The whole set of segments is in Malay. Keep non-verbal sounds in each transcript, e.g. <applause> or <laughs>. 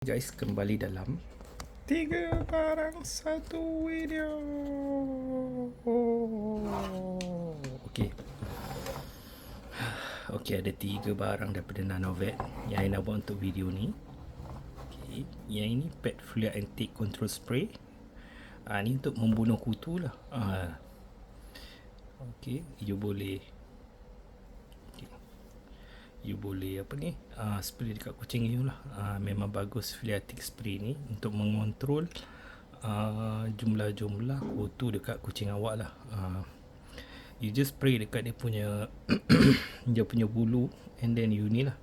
guys kembali dalam tiga barang satu video. Okey. Okey ada tiga barang daripada Nanovet yang saya nak buat untuk video ni. Okey, yang ini pet flare antique control spray. Ah ni untuk membunuh kutu lah. Ah. Okey, you boleh you boleh apa ni uh, spray dekat kucing you lah. Uh, memang bagus Filiatic spray ni untuk mengontrol uh, jumlah-jumlah kutu dekat kucing awak lah. Uh, you just spray dekat dia punya <coughs> dia punya bulu and then you ni lah.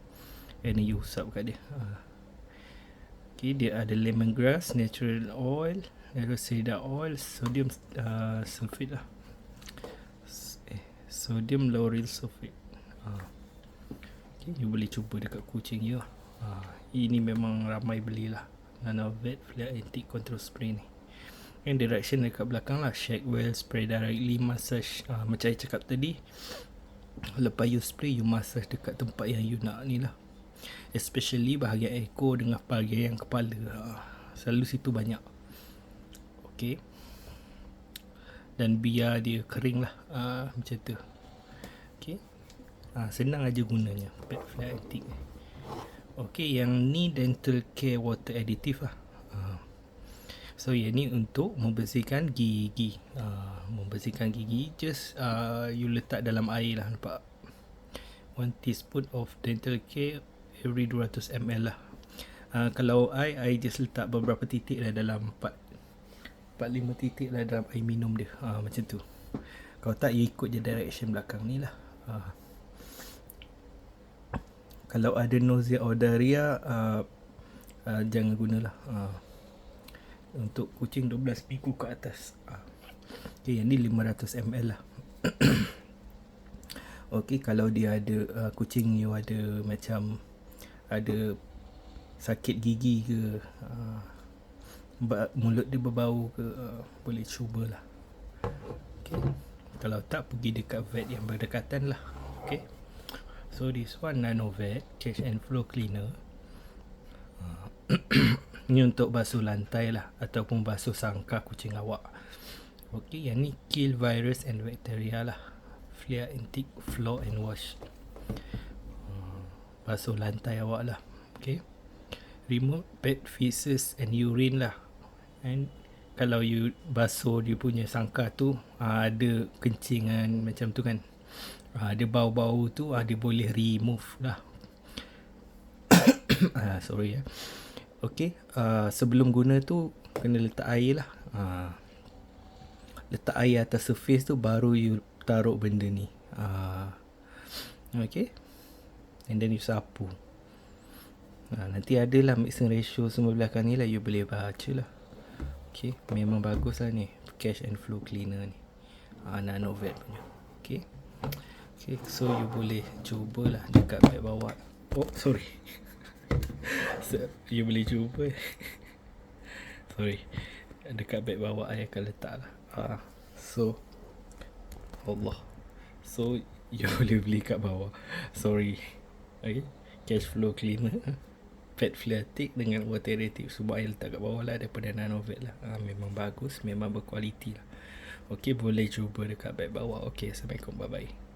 And then you usap kat dia. Uh, okay, dia ada lemongrass natural oil cedar oil sodium uh, sulfate lah. Eh, sodium lauryl sulfate. Uh, you boleh cuba dekat kucing you ha, ini memang ramai belilah. Nanovet Flare Antique Control Spray ni. And direction dekat belakang lah shake well spray directly massage. Ha, macam saya cakap tadi lepas you spray you massage dekat tempat yang you nak ni lah. Especially bahagian ekor dengan bahagian kepala. Ha, selalu situ banyak. Ok dan biar dia kering lah. Ha, macam tu ha, senang aja gunanya pet fly antique Okey, yang ni dental care water additive lah. Ha. So, yang ni untuk membersihkan gigi. Ha, membersihkan gigi, just uh, you letak dalam air lah, nampak? 1 teaspoon of dental care every 200 ml lah. Ha, kalau I, I just letak beberapa titik lah dalam 4 4-5 titik lah dalam air minum dia. Ha, macam tu. Kalau tak, you ikut je direction belakang ni lah. Ha kalau ada nausea atau diarrhea uh, uh, jangan gunalah uh, untuk kucing 12 minggu ke atas. Uh. Okay, yang ni 500 ml lah. <coughs> Okay, kalau dia ada uh, kucing you ada macam ada sakit gigi ke uh, mulut dia berbau ke uh, boleh cubalah Okay, kalau tak pergi dekat vet yang berdekatan lah. Okay. So this one Nanovet Cash and Flow Cleaner. Uh, <coughs> Ni untuk basuh lantai lah Ataupun basuh sangka kucing awak. Okay yang ni Kill virus and bacteria lah. Flare Antique Floor and Wash. Uh, Basuh lantai awak lah Okay Remove pet feces and urine lah. And kalau you basuh dia punya sangka tu uh, Ada kencingan macam tu kan uh, dia bau-bau tu uh, dia boleh remove lah. Uh, <coughs> sorry ya Okay, uh, sebelum guna tu kena letak air lah. Uh, letak air atas surface tu baru you taruh benda ni. Uh, Okay, and then you sapu. Uh, nanti ada lah mixing ratio semua belakang ni lah you boleh baca lah. Okay, memang bagus lah ni. Cash and flow cleaner ni. Uh, nano vet punya. Okay Okay, so you boleh cubalah dekat beg bawah. Oh, sorry. <laughs> so, you boleh cuba. <laughs> sorry. Dekat beg bawah saya akan letak lah. Uh, so, Allah. So, <laughs> you boleh beli kat bawah. Sorry. Okay. Cash flow cleaner. Pet flatic dengan water reactive. Semua saya letak kat bawah lah daripada nanovet lah. Uh, memang bagus. Memang berkualiti lah. Okay, boleh cuba dekat beg bawah. Okay, Assalamualaikum. Bye-bye.